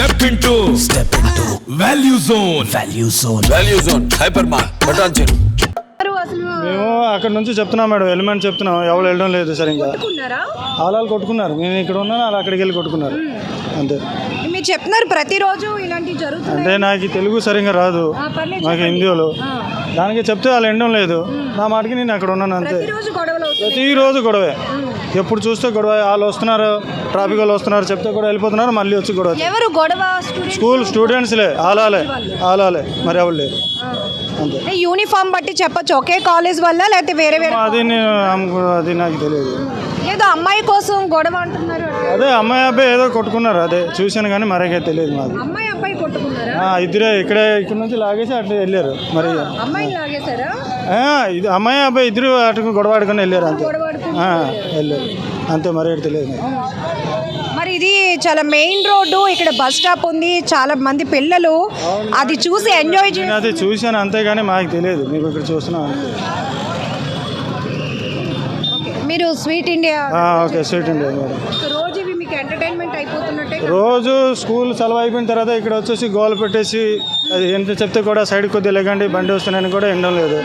Step into step into value zone value zone value zone hyper మార్ బటాన్ చెరు మేము అక్కడ నుంచి చెప్తున్నాం మేడం వెళ్ళమని చెప్తున్నాం. ఎవరు వెళ్ళడం లేదు సరిగ్గా. ఆలాలు కొట్టుకున్నారు. నేను ఇక్కడ ఉన్నాను వాళ్ళు అక్కడికి వెళ్ళి కొట్టుకున్నారు. అంతే. మీరు చెప్తున్నారు ప్రతిరోజు ఇలాంటివి జరుగుతున్నాయి. అంటే నాకు తెలుగు సరిగ్గా రాదు నాకు. హిందీలో. దానికి చెప్తే వాళ్ళు ఎండడం లేదు. నా మాటకి నేను అక్కడ ఉన్నాను అంతే. ప్రతిరోజు గొడవే. ఎప్పుడు చూస్తే గొడవ వాళ్ళు వస్తున్నారు ట్రాఫిక్ వాళ్ళు వస్తున్నారు చెప్తే కూడా వెళ్ళిపోతున్నారు మళ్ళీ వచ్చి గొడవ. ఎవరు గొడవ స్కూల్ స్టూడెంట్స్లే ఆలాలే ఆలాలే. మరి ఎవరు లేరు. యూనిఫామ్ బట్టి చెప్పొచ్చు ఒకే కాలేజ్ వల్ల లేకపోతే వేరే వేరే అది నేను అది నాకు తెలియదు. ఏదో అమ్మాయి కోసం గొడవ అంటున్నారు. అదే అమ్మాయి అబ్బాయి ఏదో కొట్టుకున్నారు అదే. చూశాను కానీ మరకే తెలియదు మాది అమ్మాయి అబ్బాయి కొట్టుకున్నారా? ఆ, ఇద్దరే ఇక్కడే ఇక్కడ నుంచి లాగేసి అట్లా వెళ్ళారు. మరి అమ్మాయిని లాగేశారా? ఆ, ఇది అమ్మాయి అబ్బాయి ఇద్దరు అటుకు గొడవ ఆడుకొని వెళ్ళారు అంతే. గొడవ ఆడుకుంటూ ఆ, వెళ్ళారు. అంతే మరి తెలియదు. మరి ఇది చాలా మెయిన్ రోడ్డు ఇక్కడ బస్ స్టాప్ ఉంది చాలా మంది పిల్లలు. అది చూసి ఎంజాయ్ నేను అది చూశాను అంతే కానీ మాకు తెలియదు. మీకు ఇక్కడ చూస్తున్నాం మీరు స్వీట్ ఇండియా ఓకే స్వీట్ అండి మేడం రోజు ఇవి మీకు ఎంటర్టైన్మెంట్ అయిపోతున్నట్టే రోజు స్కూల్ సెలవు అయిపోయిన తర్వాత ఇక్కడ వచ్చేసి గోల్ పెట్టేసి అది ఎంత చెప్తే కూడా సైడ్ కొద్దిగా లేకండి బండి వస్తున్నాయని కూడా ఎండడం లేదు.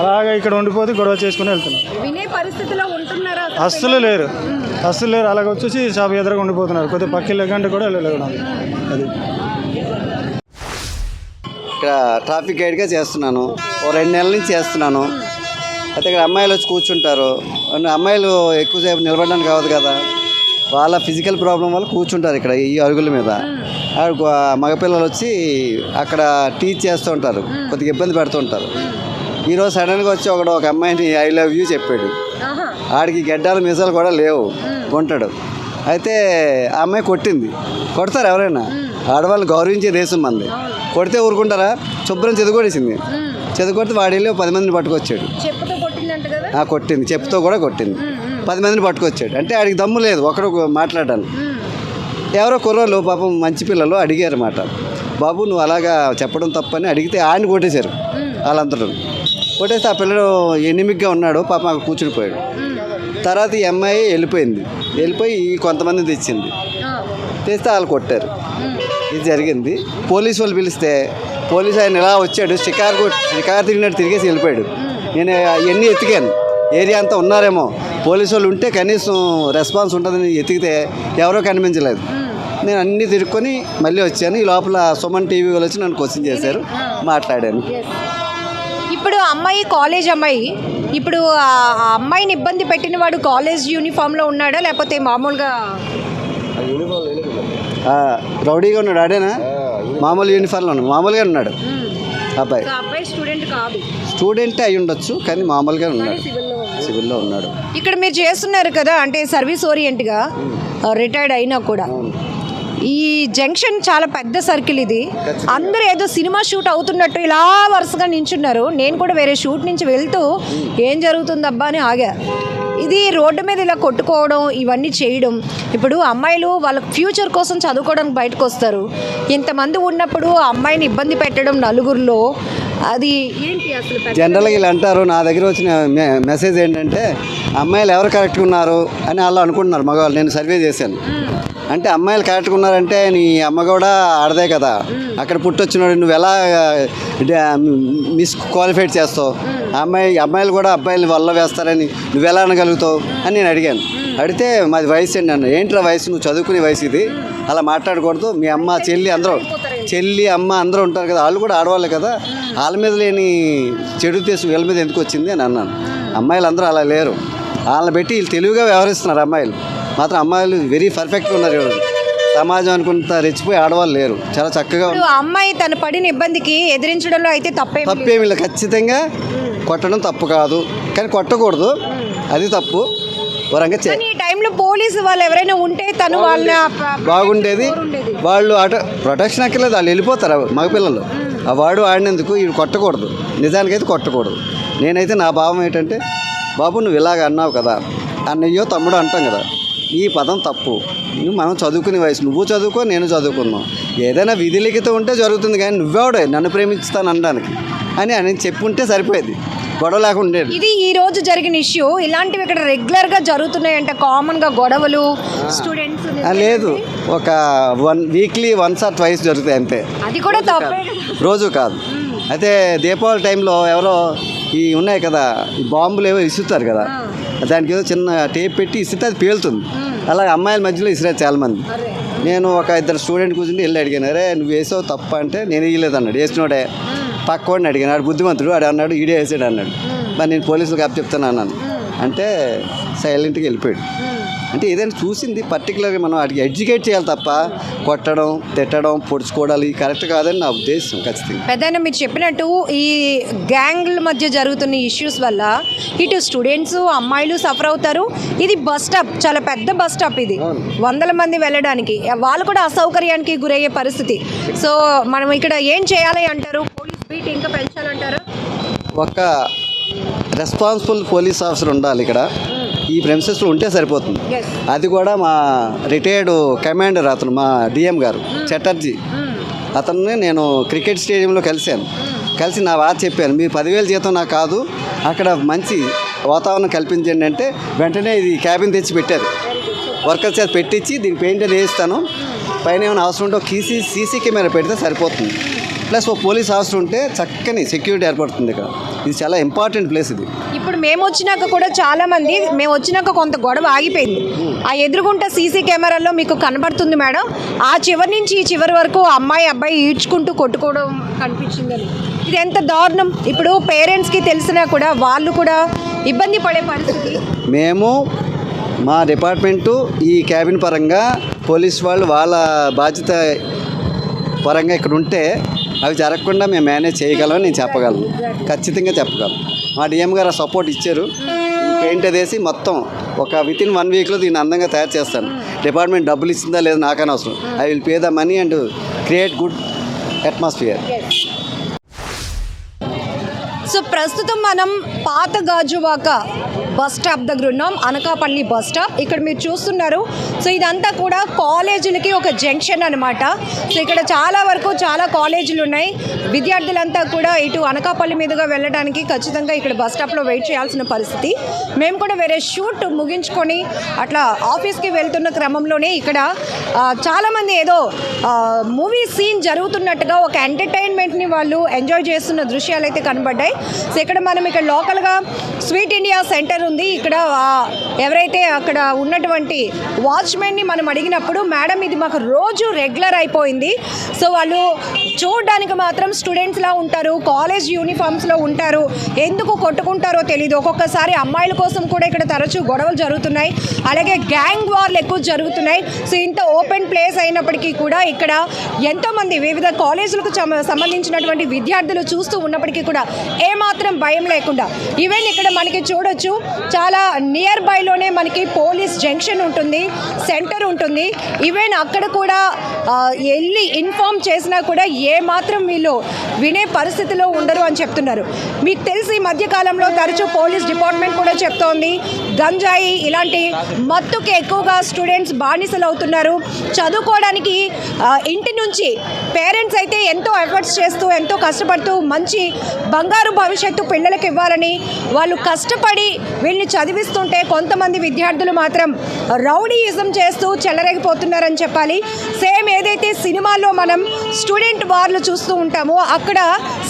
అలాగా ఇక్కడ ఉండిపోతే గొడవ చేసుకుని వెళ్తున్నాం. వినే పరిస్థితిలో ఉంటున్నారా? అస్సలు లేరు. అస్సలు లేరు. అలాగ వచ్చేసి షాప్ ఎదురుగా ఉండిపోతున్నారు. కొద్దిగా పక్కకి లేకంటే కూడా వెళ్ళలేకుండా అది. ఇక్కడ ట్రాఫిక్ గైడ్గా చేస్తున్నాను. ఓ రెండు నెలల నుంచి చేస్తున్నాను. అయితే ఇక్కడ అమ్మాయిలు వచ్చి కూర్చుంటారు. అండ్ అమ్మాయిలు ఎక్కువసేపు నిలబడడానికి కావదు కదా. వాళ్ళ ఫిజికల్ ప్రాబ్లం వల్ల కూర్చుంటారు ఇక్కడ ఈ అరుగుల మీద. మగపిల్లలు వచ్చి అక్కడ టీచ్ చేస్తూ ఉంటారు. కొద్దిగా ఇబ్బంది పెడుతూ ఉంటారు. ఈరోజు సడన్గా వచ్చి ఒకడు ఒక అమ్మాయిని ఐ లవ్ యూ చెప్పాడు. ఆడికి గడ్డాలు మీసాలు కూడా లేవు. కొంటాడు. అయితే ఆ అమ్మాయి కొట్టింది. కొడతారు ఎవరైనా? ఆడవాళ్ళు గౌరవించే దేశం మంది కొడితే ఊరుకుంటారా? శుభ్రం చెదుకొడేసింది చెదుకొడితే వాడు వెళ్ళి పది మందిని పట్టుకొచ్చాడు. కొట్టింది. చెప్పుతో కూడా కొట్టింది. పది మందిని పట్టుకొచ్చాడు. అంటే ఆడికి దమ్ము లేదు ఒకరు మాట్లాడడానికి ఎవరో కుర్రోళ్ళు పాపం మంచి పిల్లలు అడిగారు మాట. బాబు నువ్వు అలాగా చెప్పడం తప్పని అడిగితే ఆయన కొట్టేశారు వాళ్ళందరూ. కొట్టేస్తే ఆ పిల్లడు ఎనిమిగ్గా ఉన్నాడు పాపం అక్కడ కూర్చునిపోయాడు. తర్వాత ఈ అమ్మాయి వెళ్ళిపోయింది. వెళ్ళిపోయి కొంతమంది తెచ్చింది. తెస్తే వాళ్ళు కొట్టారు. ఇది జరిగింది. పోలీసు వాళ్ళు పిలిస్తే పోలీసు ఆయన ఇలా వచ్చాడు షికారు షికారు తిరిగినట్టు తిరిగేసి వెళ్ళిపోయాడు. నేను ఎన్ని ఎతికాను ఏరియా అంతా ఉన్నారేమో. పోలీసు వాళ్ళు ఉంటే కనీసం రెస్పాన్స్ ఉంటుందని ఎతికితే ఎవరో కనిపించలేదు. నేను అన్నీ తిరుక్కొని మళ్ళీ వచ్చాను. ఈ లోపల సుమన్ టీవీ వాళ్ళు వచ్చి నన్ను క్వశ్చన్ చేశారు. మాట్లాడాను. ఇప్పుడు అమ్మాయి కాలేజ్ అమ్మాయి ఇప్పుడు ఆ అమ్మాయిని ఇబ్బంది పెట్టిన వాడు కాలేజ్ యూనిఫామ్లో ఉన్నాడా? లేకపోతే మామూలుగా ఆ, రౌడీగా ఉన్నాడు. ఆడేనా? మామూలు యూనిఫామ్లో ఉన్నాడు. మామూలుగా ఉన్నాడు. అబ్బాయి. అబ్బాయి స్టూడెంట్ కాదు. స్టూడెంటే అయి ఉండొచ్చు కానీ మామూలుగా ఉన్నాడు సివిల్లో ఉన్నాడు. ఇక్కడ మీరు చేస్తున్నారు కదా అంటే సర్వీస్ ఓరియంట్గా రిటైర్డ్ అయినా కూడా. ఈ జంక్షన్ చాలా పెద్ద సర్కిల్ ఇది. అందరూ ఏదో సినిమా షూట్ అవుతున్నట్టు ఇలా వరుసగా నించున్నారు. నేను కూడా వేరే షూట్ నుంచి వెళ్తూ ఏం జరుగుతుందబ్బా అని ఆగా. ఇది రోడ్డు మీద ఇలా కొట్టుకోవడం ఇవన్నీ చేయడం. ఇప్పుడు అమ్మాయిలు వాళ్ళ ఫ్యూచర్ కోసం చదువుకోవడానికి బయటకు వస్తారు. ఇంతమంది ఉన్నప్పుడు అమ్మాయిని ఇబ్బంది పెట్టడం నలుగురిలో అది ఏంటి అసలు జనరల్గా వీళ్ళు అంటారు నా దగ్గర వచ్చిన మె- మెసేజ్ ఏంటంటే అమ్మాయిలు ఎవరు కరెక్ట్గా ఉన్నారు అని వాళ్ళు అనుకుంటున్నారు మగవాళ్ళు. నేను సర్వే చేశాను. అంటే అమ్మాయిలు కరెక్ట్గా ఉన్నారంటే నీ అమ్మ కూడా ఆడదే కదా. అక్కడ పుట్టొచ్చినాడు నువ్వు ఎలా మిస్ క్వాలిఫైడ్ చేస్తావు? అమ్మాయి అమ్మాయిలు కూడా అబ్బాయిలు వల్ల వేస్తారని నువ్వు ఎలా అనగలుగుతావు అని నేను అడిగాను. అడిగితే మాది వయసు అండి అన్న ఏంట్రా వయసు? నువ్వు చదువుకునే వయసు ఇది. అలా మాట్లాడకూడదు. మీ అమ్మ చెల్లి అందరూ చెల్లి అమ్మ అందరూ ఉంటారు కదా వాళ్ళు కూడా ఆడవాళ్ళే కదా. వాళ్ళ మీద లేని చెడు తీసు వీళ్ళ మీద ఎందుకు వచ్చింది అని అన్నాను. అమ్మాయిలు అందరూ అలా లేరు. వాళ్ళని పెట్టి వీళ్ళు తెలివిగా వ్యవహరిస్తున్నారు అమ్మాయిలు. మాత్రం అమ్మాయిలు వెరీ పర్ఫెక్ట్గా ఉన్నారు ఈరోజు సమాజం అనుకుంటా రెచ్చిపోయి ఆడవాళ్ళు లేరు. చాలా చక్కగా అమ్మాయి తను పడిన ఇబ్బందికి ఎదిరించడంలో అయితే తప్పే తప్పేమి లేదు. ఖచ్చితంగా కొట్టడం తప్పు కాదు. కానీ కొట్టకూడదు. అది తప్పు. వరంగా చే ఈ టైంలో పోలీసు వాళ్ళు ఎవరైనా ఉంటే తను వాళ్ళ బాగుండేది. వాళ్ళు అట ప్రొటెక్షన్ ఎక్కర్లేదు వాళ్ళు వెళ్ళిపోతారు మగపిల్లలు ఆ వాడు ఆడినందుకు ఇవి కొట్టకూడదు. నిజానికైతే కొట్టకూడదు. నేనైతే నా భావం ఏంటంటే బాబు నువ్వు ఇలాగ అన్నావు కదా అన్నయ్యో తమ్ముడు అంటాం కదా ఈ పదం తప్పు. నువ్వు మనం చదువుకునే వయసు నువ్వు చదువుకో నేను చదువుకుందాం. ఏదైనా విధి లిఖితం ఉంటే జరుగుతుంది కానీ నువ్వెవడే? నన్ను ప్రేమిస్తాను అనడానికి. అని అని చెప్పుంటే సరిపోయేది. గొడవ లేకుండా ఇది ఈ రోజు జరిగిన ఇష్యూ. ఇలాంటివి ఇక్కడ రెగ్యులర్గా జరుగుతున్నాయంటే. కామన్గా గొడవలు స్టూడెంట్స్ లేదు. ఒక one weekly once or twice జరుగుతాయి అంతే. అది కూడా తప్పే. రోజు కాదు. అయితే దీపావళి టైంలో ఎవరో ఈ ఉన్నాయి కదా ఈ బాంబులు ఏవో ఇసురుతారు కదా దానికి ఏదో చిన్న టేప్ పెట్టి ఇసిరితే అది పేలుతుంది. అలాగే అమ్మాయిల మధ్యలో ఇసిరారు చాలామంది. నేను ఒక ఇద్దరు స్టూడెంట్ కూర్చుంటే వెళ్ళి అడిగాను అరే నువ్వు వేసావు తప్ప అంటే నేను వేయలేదు అన్నాడు వేసినోడే పక్కవాడిని అడిగాను. ఆడు బుద్ధిమంతుడు. ఆడు అన్నాడు ఈడే వేసాడు అన్నాడు. మరి నేను పోలీసులకు అప్ చెప్తాను అన్నాను. అంటే సైలెంట్గా వెళ్ళిపోయాడు. అంటే ఏదైనా చూసింది పర్టికులర్గా మనం వాటికి ఎడ్యుకేట్ చేయాలి తప్ప కొట్టడం తిట్టడం పొడుచుకోవడాలి కరెక్ట్ కాదని నా ఉద్దేశం ఖచ్చితంగా. పెద్దయినా మీరు చెప్పినట్టు ఈ గ్యాంగ్ల మధ్య జరుగుతున్న ఇష్యూస్ వల్ల ఇటు స్టూడెంట్స్ అమ్మాయిలు సఫర్ అవుతారు. ఇది బస్ స్టాప్ చాలా పెద్ద బస్ స్టాప్ ఇది. వందల మంది వెళ్ళడానికి. వాళ్ళు కూడా అసౌకర్యానికి గురయ్యే పరిస్థితి. సో మనం ఇక్కడ ఏం చేయాలి అంటారు? బీట్ ఇంకా పెంచాలంటారు? ఒక రెస్పాన్సిబుల్ పోలీస్ ఆఫీసర్ ఉండాలి ఇక్కడ. ఈ ప్రెమిసెస్లో ఉంటే సరిపోతుంది. అది కూడా మా రిటైర్డ్ కమాండర్ అతను మా డిఎం గారు చటర్జీ. అతన్ని నేను క్రికెట్ స్టేడియంలో కలిశాను. కలిసి నా వార్త చెప్పాను మీరు పదివేలు జీతం నాకు కాదు. అక్కడ మంచి వాతావరణం కల్పించండి అంటే వెంటనే ఇది క్యాబిన్ తెచ్చి పెట్టారు. వర్కర్స్ చేత పెట్టించి దీనికి పెయింట్ అది వేస్తాను. పైన ఏమైనా అవసరం ఉంటే ఒక సీసీ సీసీ కెమెరా పెడితే సరిపోతుంది. ప్లస్ ఒక పోలీస్ ఆఫీసర్ ఉంటే చక్కని సెక్యూరిటీ ఏర్పడుతుంది ఇక్కడ. ఇది చాలా ఇంపార్టెంట్ ప్లేస్ ఇది. ఇప్పుడు మేము వచ్చినాక కూడా చాలా మంది మేము వచ్చినాక కొంత గొడవ ఆగిపోయింది. ఆ ఎదురుగుంట సీసీ కెమెరాల్లో మీకు కనబడుతుంది మేడం. ఆ చివరి నుంచి ఈ చివరి వరకు అమ్మాయి అబ్బాయి ఈడ్చుకుంటూ కొట్టుకోవడం కనిపించిందని. ఇది ఎంత దారుణం. ఇప్పుడు పేరెంట్స్కి తెలిసినా కూడా వాళ్ళు కూడా ఇబ్బంది పడే పరిస్థితి. మేము మా డిపార్ట్మెంటు ఈ క్యాబిన్ పరంగా పోలీస్ వాళ్ళు వాళ్ళ బాధ్యత పరంగా ఇక్కడ ఉంటే అవి జరగకుండా మేము మేనేజ్ చేయగలమని నేను చెప్పగలను. ఖచ్చితంగా చెప్పగలను. మా డిఎం గారు ఆ సపోర్ట్ ఇచ్చారు. పెయింట్ అదేసి మొత్తం ఒక విత్ ఇన్ వన్ వీక్లో దీన్ని అందంగా తయారు చేస్తాను. డిపార్ట్మెంట్ డబ్బులు ఇచ్చిందా లేదా నాకని అవసరం. I will pay the money and create good atmosphere. So ప్రస్తుతం మనం పాత గాజువాక బస్ స్టాప్ దగ్గర ఉన్నాం అనకాపల్లి బస్ స్టాప్. ఇక్కడ మీరు చూస్తున్నారు. సో ఇదంతా కూడా కాలేజీలకి ఒక జంక్షన్ అనమాట సో ఇక్కడ చాలా వరకు చాలా కాలేజీలు ఉన్నాయి. విద్యార్థులంతా కూడా ఇటు అనకాపల్లి మీదుగా వెళ్ళడానికి ఖచ్చితంగా ఇక్కడ బస్ స్టాప్లో వెయిట్ చేయాల్సిన పరిస్థితి. మేము కూడా వేరే షూట్ ముగించుకొని అట్లా ఆఫీస్కి వెళ్తున్న క్రమంలోనే ఇక్కడ చాలామంది ఏదో మూవీ సీన్ జరుగుతున్నట్టుగా ఒక ఎంటర్టైన్మెంట్ని వాళ్ళు ఎంజాయ్ చేస్తున్న దృశ్యాలు అయితే కనబడ్డాయి. సో ఇక్కడ మనం ఇక్కడ లోకల్గా స్వీట్ ఇండియా సెంటర్ ఉంది. ఇక్కడ ఎవరైతే అక్కడ ఉన్నటువంటి వాచ్మెన్ని మనం అడిగినప్పుడు మేడం ఇది మాకు రోజు రెగ్యులర్ అయిపోయింది. సో వాళ్ళు చూడడానికి మాత్రం స్టూడెంట్స్లా ఉంటారు కాలేజ్ యూనిఫామ్స్లో ఉంటారు. ఎందుకు కొట్టుకుంటారో తెలియదు ఒక్కొక్కసారి అమ్మాయిల కోసం కూడా ఇక్కడ తరచూ గొడవలు జరుగుతున్నాయి. అలాగే గ్యాంగ్ వార్లు ఎక్కువ జరుగుతున్నాయి. సో ఇంత ఓపెన్ ప్లేస్ అయినప్పటికీ కూడా ఇక్కడ ఎంతోమంది వివిధ కాలేజీలకు సంబంధించినటువంటి విద్యార్థులు చూస్తూ ఉన్నప్పటికీ కూడా ఏమాత్రం భయం లేకుండా ఈవెన్ ఇక్కడ మనకి చూడొచ్చు చాలా నియర్ బైలోనే మనకి పోలీస్ జంక్షన్ ఉంటుంది సెంటర్ ఉంటుంది. ఈవెన్ అక్కడ కూడా వెళ్ళి ఇన్ఫామ్ చేసినా కూడా ఏ మాత్రం వీళ్ళు వినే పరిస్థితిలో ఉండరు అని చెప్తున్నారు. మీకు తెలిసి ఈ మధ్యకాలంలో తరచూ పోలీస్ డిపార్ట్మెంట్ కూడా చెప్తోంది గంజాయి ఇలాంటి మత్తుకి ఎక్కువగా స్టూడెంట్స్ బానిసలు అవుతున్నారు చదువుకోవడానికి ఇంటి నుంచి పేరెంట్స్ అయితే ఎంతో ఎఫర్ట్స్ చేస్తూ ఎంతో కష్టపడుతూ మంచి బంగారు భవిష్యత్తు పిల్లలకు ఇవ్వాలని వాళ్ళు కష్టపడి వీళ్ళని చదివిస్తుంటే కొంతమంది విద్యార్థులు మాత్రం రౌడీయిజం చేస్తూ చెలరేగిపోతున్నారని చెప్పాలి. సేమ్ ఏదైతే సినిమాల్లో మనం స్టూడెంట్ వార్లు చూస్తూ ఉంటామో అక్కడ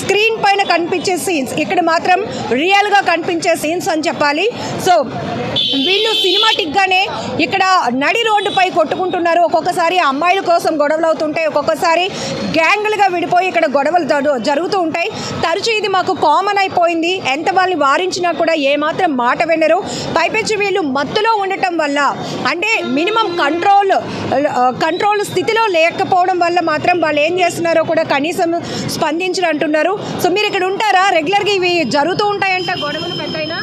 స్క్రీన్ పైన కనిపించే సీన్స్ ఇక్కడ మాత్రం రియల్గా కనిపించే సీన్స్ అని చెప్పాలి. సో వీళ్ళు సినిమాటిక్గానే ఇక్కడ నడి రోడ్డుపై కొట్టుకుంటున్నారు. ఒక్కొక్కసారి అమ్మాయిల కోసం గొడవలు అవుతుంటాయి ఒక్కొక్కసారి గ్యాంగులుగా విడిపోయి ఇక్కడ గొడవలు జరుగుతూ ఉంటాయి. తరచూ ఇది మాకు కామన్ అయిపోయింది. ఎంత వాళ్ళని వారించినా కూడా ఏమాత్రం మాట వినరు. పైపెచ్చి వీళ్ళు మత్తులో ఉండటం వల్ల అంటే మినిమం కంట్రోల్ కంట్రోల్ స్థితిలో లేకపోవడం వల్ల మాత్రం వాళ్ళు ఏం చేస్తున్నారో కూడా కనీసం స్పందించరు అంటున్నారు. సో మీరు ఇక్కడ ఉంటారా? రెగ్యులర్గా ఇవి జరుగుతూ ఉంటాయంట గొడవలు పెద్దయినా?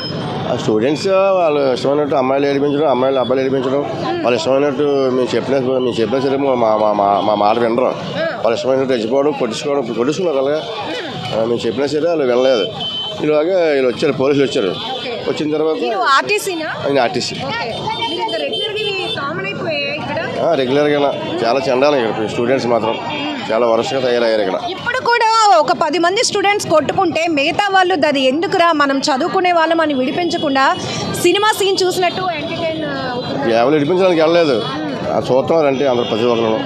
స్టూడెంట్స్ వాళ్ళు ఇష్టమైనట్టు అమ్మాయిలు ఏడిపించడం అమ్మాయిలు అబ్బాయిలు ఏడిపించడం. వాళ్ళు ఇష్టమైనట్టు మేము చెప్పిన మేము చెప్పిన సరే మా మా మా- మా మాట వినరు. వాళ్ళు ఇష్టమైనట్టు రెచ్చిపోవడం కొట్టించుకోవడం కొట్టించుకున్నారు అలాగా. మేము చెప్పినా సరే వాళ్ళు వినలేదు. ఇలాగా వీళ్ళు వచ్చారు పోలీసులు వచ్చారు. వచ్చిన తర్వాత ఆర్టీసీనా? ఆర్టీసీ. రెగ్యులర్గా చాలా చండాలి ఇక్కడ. స్టూడెంట్స్ మాత్రం చాలా వరుసగా తయారయ్యారు ఇక్కడ. ఇప్పుడు కూడా ఒక పది మంది స్టూడెంట్స్ కొట్టుకుంటే మిగతా వాళ్ళు అది ఎందుకురా మనం చదువుకునే వాళ్ళం అని విడిపించకుండా సినిమా సీన్ చూసినట్టు ఎంటర్టైన్ కేవలం ఇడిపించడానికి వెళ్ళలేదు. ఆ చూస్తున్నారు అంటే అందరు ప్రతి ఒక్కరు.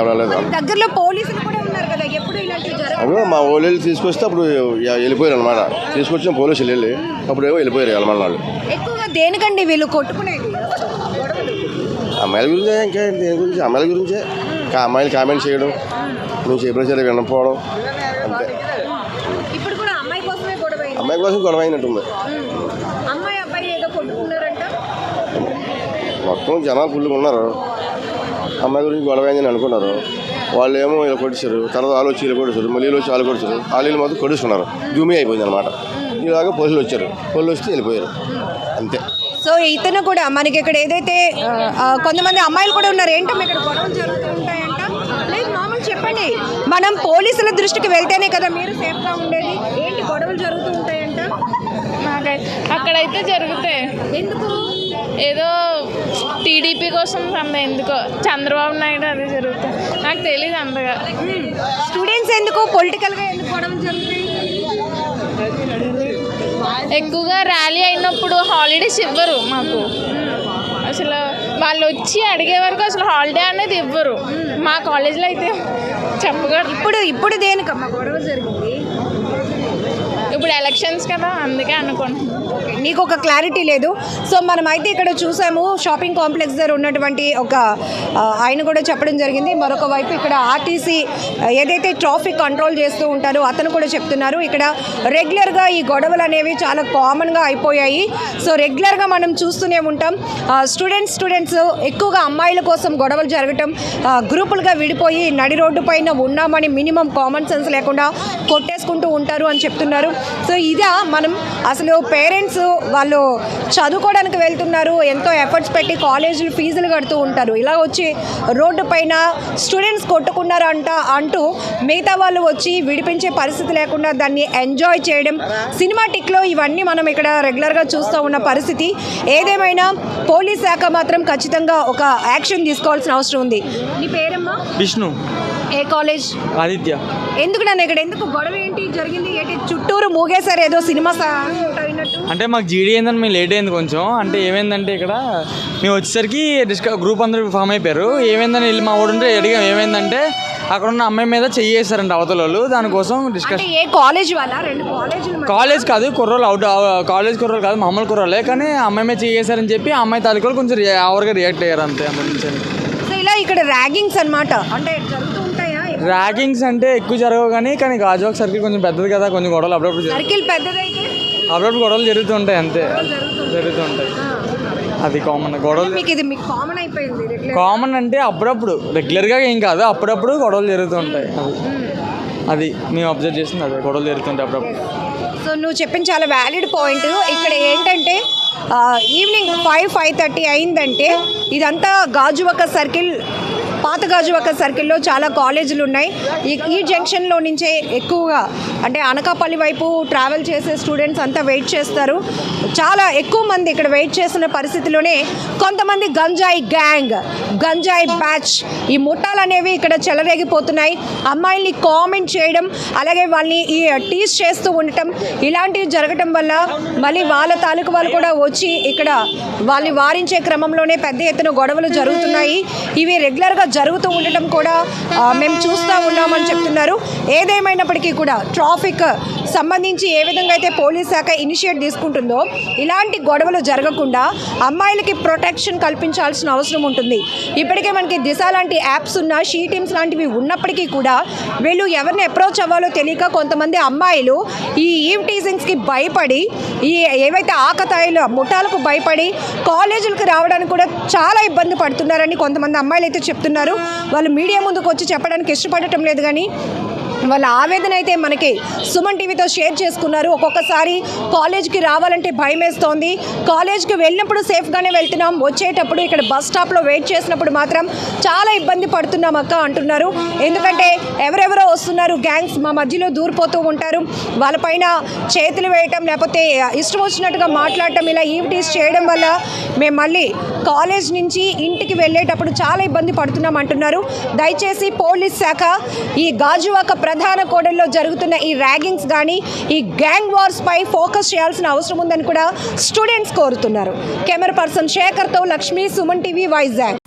వెళ్ళలేదు. దగ్గరలో పోలీసులు కూడా ఉన్నారు కదా ఎప్పుడు ఇలాంటివి మా ఓళ్ళు తీసుకొస్తే అప్పుడు వెళ్ళిపోయారు అనమాట తీసుకొచ్చిన పోలీసులు వెళ్ళి అప్పుడు ఏమో వెళ్ళిపోయారు వెళ్ళమన్న వాళ్ళు. ఎక్కువగా దేనికండి వీళ్ళు కొట్టుకునేది? అమ్మాయిల గురించే ఇంకా దేని గురించి? అమ్మాయిల గురించే. ఇంకా అమ్మాయిలు కామెంట్ చేయడం మేము చెప్పిన సరే వినకపోవడం అంతే. అమ్మాయి కోసం గొడవ అయినట్టుంది మొత్తం జనాలు ఫుల్గా ఉన్నారు. అమ్మాయి గురించి గొడవ అయిందని అనుకున్నారు. వాళ్ళు ఏమో ఇలా కొట్టేశారు తర్వాత వాళ్ళు వచ్చి ఇలా కొట్టేశారు మళ్ళీ వచ్చి వాళ్ళు కొట్టేశారు. వాళ్ళు మొత్తం కొట్టేసుకున్నారు. జూమీ అయిపోయింది అనమాట ఇలాగ పోలీసులు వచ్చారు. పోలీసులు వస్తే వెళ్ళిపోయారు. అంతే. సో ఇతను కూడా మనకి ఇక్కడ ఏదైతే కొంతమంది అమ్మాయిలు కూడా ఉన్నారు. ఏంటో ఇక్కడ గొడవలు జరుగుతూ ఉంటాయంట? లేదు మామూలు చెప్పండి. మనం పోలీసుల దృష్టికి వెళ్తేనే కదా మీరు సేఫ్గా ఉండేది. ఏంటి గొడవలు జరుగుతూ ఉంటాయంట? అక్కడైతే జరుగుతాయి. ఎందుకు? ఏదో టీడీపీ కోసం ఎందుకో చంద్రబాబు నాయుడు అదే జరుగుతాయి. నాకు తెలియదు అంతగా. స్టూడెంట్స్ ఎందుకు? పొలిటికల్గా ఎందుకు గొడవలు జరుగుతాయి ఎక్కువగా ర్యాలీ అయినప్పుడు హాలిడేస్ ఇవ్వరు మాకు. అసలు వాళ్ళు వచ్చి అడిగే వరకు అసలు హాలిడే అనేది ఇవ్వరు. మా కాలేజీలో అయితే చెప్పకూడదు ఇప్పుడు ఇప్పుడు దేనికమ్మా గొడవ జరిగింది? ఇప్పుడు ఎలక్షన్స్ కదా అందుకే అనుకుంటున్నాను నీకు ఒక క్లారిటీ లేదు. సో మనమైతే ఇక్కడ చూసాము షాపింగ్ కాంప్లెక్స్ దగ్గర ఉన్నటువంటి ఒక ఆయన కూడా చెప్పడం జరిగింది. మరొక వైపు ఇక్కడ ఆర్టీసీ ఏదైతే ట్రాఫిక్ కంట్రోల్ చేస్తూ ఉంటారో అతను కూడా చెప్తున్నారు. ఇక్కడ రెగ్యులర్గా ఈ గొడవలు అనేవి చాలా కామన్గా అయిపోయాయి. సో రెగ్యులర్గా మనం చూస్తూనే ఉంటాం. స్టూడెంట్స్ స్టూడెంట్స్ ఎక్కువగా అమ్మాయిల కోసం గొడవలు జరగటం గ్రూపులుగా విడిపోయి నడి రోడ్డు పైన ఉన్నామని మినిమం కామన్ సెన్స్ లేకుండా కొట్టేసుకుంటూ ఉంటారు అని చెప్తున్నారు. సో ఇదా మనం అసలు పేరెంట్స్ వాళ్ళు చదువుకోవడానికి వెళ్తున్నారు ఎంతో ఎఫర్ట్స్ పెట్టి కాలేజీలు ఫీజులు కడుతూ ఉంటారు. ఇలా వచ్చి రోడ్డు పైన స్టూడెంట్స్ కొట్టుకున్నారు అంట మిగతా వాళ్ళు వచ్చి విడిపించే పరిస్థితి లేకుండా దాన్ని ఎంజాయ్ చేయడం సినిమాటిక్లో ఇవన్నీ మనం ఇక్కడ రెగ్యులర్గా చూస్తూ ఉన్న పరిస్థితి. ఏదేమైనా పోలీస్ శాఖ మాత్రం ఖచ్చితంగా ఒక యాక్షన్ తీసుకోవాల్సిన అవసరం ఉంది. నీ పేరమ్మా? విష్ణు. ఏ కాలేజ్ ఆదిత్య. ఎందుకు నన్ను ఇక్కడ ఎందుకు గొడవ ఏంటి? జరిగింది ఏంటి? చుట్టూరు మూగేశారు ఏదో సినిమా అంటే మాకు జీడీ అయిందని మేము లేట్ అయింది కొంచెం. అంటే ఏమైందంటే ఇక్కడ మేము వచ్చేసరికి డిస్క గ్రూప్ అందరూ ఫామ్ అయిపోయారు. ఏమైందని వెళ్ళి మా వాడు ఉంటే అడిగాం. ఏమైందంటే అక్కడ ఉన్న అమ్మాయి మీద చెయ్యేస్తారంట అవతల వాళ్ళు. దానికోసం డిస్కస్ ఏ కాలేజ్ వాళ్ళ? రెండు కాలేజీలు మధ్య- కాలేజ్ కాదు కుర్రోలు అవుట్ కాలేజ్ కుర్రోలు కాదు మామూలు కుర్రోలే కానీ అమ్మాయి మీద చెయ్యేశారని చెప్పి ఆ అమ్మాయి తాలూకు కొంచెం ఓవర్గా రియాక్ట్ అయ్యారు అంతే. సో ఇలా ఇక్కడ ర్యాగింగ్స్ అన్నమాట. అంటే జరుగుతూ ఉంటాయా? ర్యాగింగ్స్ అంటే ఎక్కువ జరగవు కానీ కానీ గాజువాక్ సర్కిల్ కొంచెం పెద్దది కదా కొంచెం గొడవలు అప్పుడప్పుడు సర్కిల్ పెద్దదైతే అప్పుడప్పుడు గొడవలు జరుగుతూ ఉంటాయి అంతే. జరుగుతూ ఉంటాయి అది కామన్ గొడవలు మీకు ఇది మీకు కామన్ అయిపోయింది రెగ్యులర్ కామన్ అంటే అప్పుడప్పుడు రెగ్యులర్గా ఏం కాదు అప్పుడప్పుడు గొడవలు జరుగుతూ ఉంటాయి అది అది మేము అబ్జర్వ్ చేసింది అదే గొడవలు జరుగుతుంటాయి అప్పుడప్పుడు. సో నువ్వు చెప్పిన చాలా వ్యాలిడ్ పాయింట్ ఇక్కడ ఏంటంటే ఈవినింగ్ ఫైవ్ ఫైవ్ థర్టీ అయిందంటే ఇదంతా గాజువక సర్కిల్ పాత గాజువక సర్కిల్లో చాలా కాలేజీలు ఉన్నాయి. ఈ జంక్షన్లో నుంచే ఎక్కువగా అంటే అనకాపల్లి వైపు ట్రావెల్ చేసే స్టూడెంట్స్ అంతా వెయిట్ చేస్తారు. చాలా ఎక్కువ మంది ఇక్కడ వెయిట్ చేస్తున్న పరిస్థితిలోనే కొంతమంది గంజాయి గ్యాంగ్ గంజాయి బ్యాచ్ ఈ ముఠాలు అనేవి ఇక్కడ చెలరేగిపోతున్నాయి. అమ్మాయిల్ని కామెంట్ చేయడం అలాగే వాళ్ళని ఈ టీస్ చేస్తూ ఉండటం ఇలాంటివి జరగటం వల్ల మళ్ళీ వాళ్ళ తాలూకు వాళ్ళు కూడా వచ్చి ఇక్కడ వాళ్ళని వారించే క్రమంలోనే పెద్ద ఎత్తున గొడవలు జరుగుతున్నాయి. ఇవి రెగ్యులర్గా జరుగుతూ ఉండటం కూడా మేము చూస్తూ ఉన్నామని చెప్తున్నారు. ఏదేమైనప్పటికీ కూడా ట్రాఫిక్ సంబంధించి ఏ విధంగా అయితే పోలీస్ శాఖ ఇనిషియేట్ తీసుకుంటుందో ఇలాంటి గొడవలు జరగకుండా అమ్మాయిలకి ప్రొటెక్షన్ కల్పించాల్సిన అవసరం ఉంటుంది. ఇప్పటికే మనకి దిశ లాంటి యాప్స్ ఉన్న షీ టీమ్స్ లాంటివి ఉన్నప్పటికీ కూడా వీళ్ళు ఎవరిని అప్రోచ్ అవ్వాలో తెలియక కొంతమంది అమ్మాయిలు ఈ ఈవ్ టీజింగ్స్కి భయపడి ఈ ఏవైతే ఆకతాయిలు ముఠాలకు భయపడి కాలేజీలకు రావడానికి కూడా చాలా ఇబ్బంది పడుతున్నారని కొంతమంది అమ్మాయిలు అయితే చెప్తున్నారు. వాళ్ళు మీడియా ముందుకు వచ్చి చెప్పడానికి ఇష్టపడటం లేదు కానీ వాళ్ళ ఆవేదన అయితే మనకి సుమన్ టీవీతో షేర్ చేసుకున్నారు. ఒక్కొక్కసారి కాలేజ్కి రావాలంటే భయం వేస్తోంది. కాలేజ్కి వెళ్ళినప్పుడు సేఫ్గానే వెళ్తున్నాం. వచ్చేటప్పుడు ఇక్కడ బస్ స్టాప్లో వెయిట్ చేసినప్పుడు మాత్రం చాలా ఇబ్బంది పడుతున్నాం అక్క అంటున్నారు. ఎందుకంటే ఎవరెవరో వస్తున్నారు. గ్యాంగ్స్ మా మధ్యలో దూరిపోతూ ఉంటారు. వాళ్ళపైన చేతులు వేయటం లేకపోతే ఇష్టం వచ్చినట్టుగా మాట్లాడటం ఇలా ఈవిటీస్ చేయడం వల్ల మేము మళ్ళీ కాలేజ్ నుంచి ఇంటికి వెళ్ళేటప్పుడు చాలా ఇబ్బంది పడుతున్నాం అంటున్నారు. దయచేసి పోలీస్ శాఖ ఈ గాజువాక ప్రధాన కోడల్లో జరుగుతున్న ఈ ర్యాగింగ్స్ కానీ ఈ గ్యాంగ్ వార్స్ పై ఫోకస్ చేయాల్సిన అవసరం ఉందని కూడా స్టూడెంట్స్ కోరుతున్నారు. కెమెరా పర్సన్ శేఖర్తో లక్ష్మీ సుమన్ టీవీ వైజాగ్.